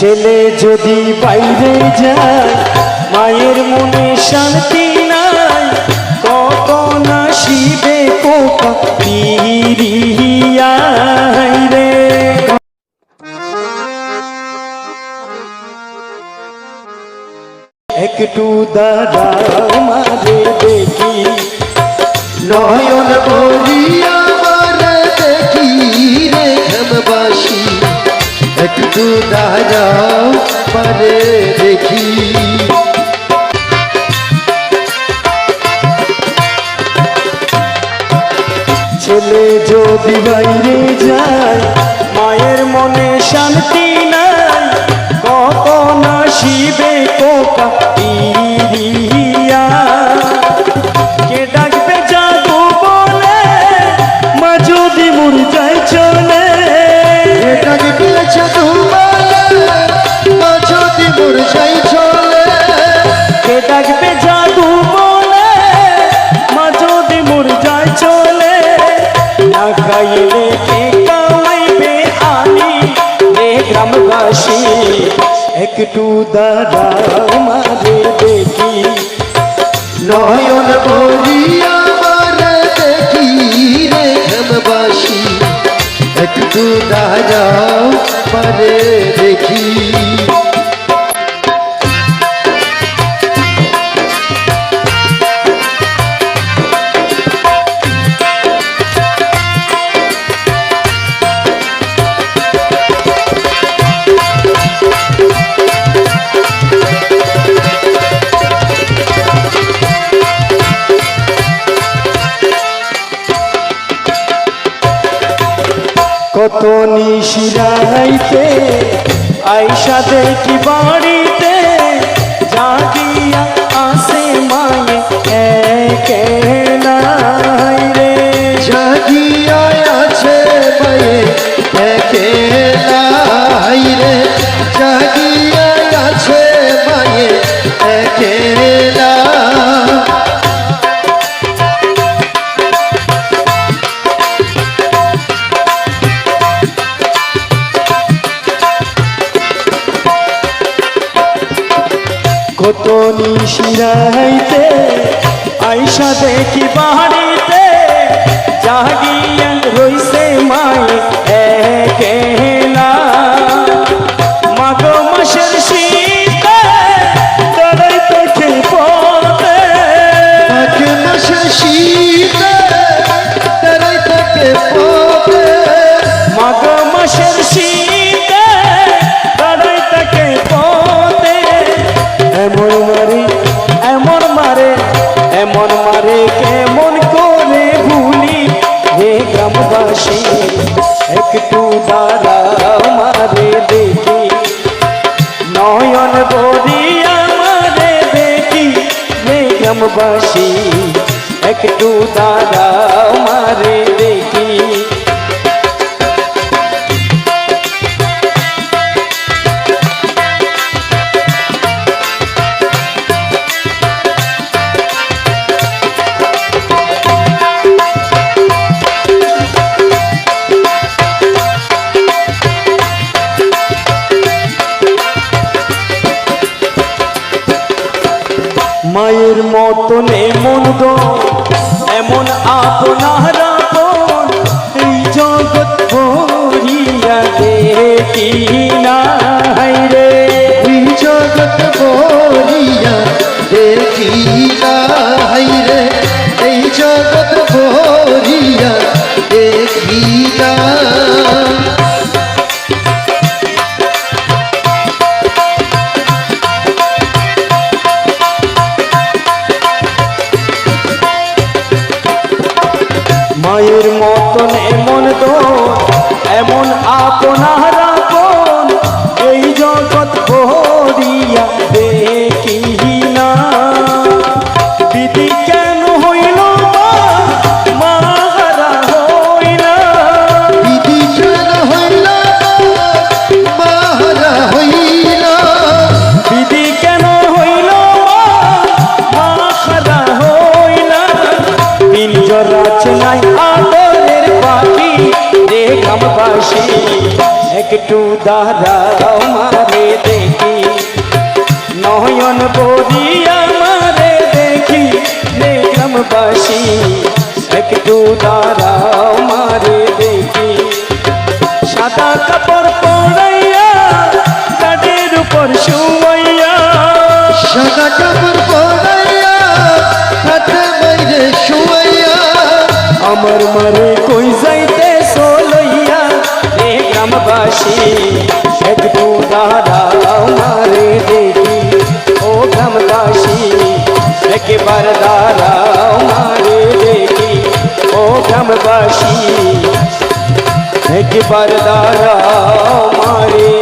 ছেলে যদি বাইরে যায়, মায়ের মনে শান্তি নাই আসিবে কোপা পিরিয়াই রে? একটু দাঁড়াও মারে দেখি, নয়ন ভরিয়া একটু দাঁড়াও মারে দেখি ছেলে যদি বাইরে যায়, মায়ের মনে শান্তি নাই। কত না শিবে কোকা একটু দাঁড়াও মারে দেখি। নয়ন মারে দেখি রে ঘনবাসী একটু দাঁড়াও মারে দেখি। কত নিশিরাইতে আইসা দেখি বাড়িতে জাগিয়া কত নিশিরাইতে আইসা দেখি বাড়িতে জাগিয়া রইছে মায়ে একেলা এমন কেমন করে ভুলি? হে গ্রামবাসী, একটু দাঁড়া মারে দেখি। নয়ন বরিয়া মারে দেখি। হে গ্রামবাসী, একটু দাঁড়াও মতন এমন এমন আপনার আপন এই জগৎ ভরিয়া দেখি না রে। এই জগৎ মায়ের মতন এমন দোষ এমন আপনার গ্রামবাসী একটু মারে দেখি। নয়ন বলিয়া মারে দেখি গ্রামবাসী একটু মারে দেখি। সাদা কাপড় পড়াইয়া কাঠের উপর শুয়াইয়া। সাদা কাপড় পড়াইয়া কাঠে বাইরে আমার মারে একবার দাঁড়াও মারে দেখি ও গ্রামবাসী। একবার দাঁড়াও মারে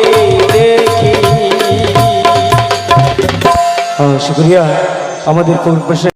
দেখি। শুক্রিয়া আমাদের পরিবেশে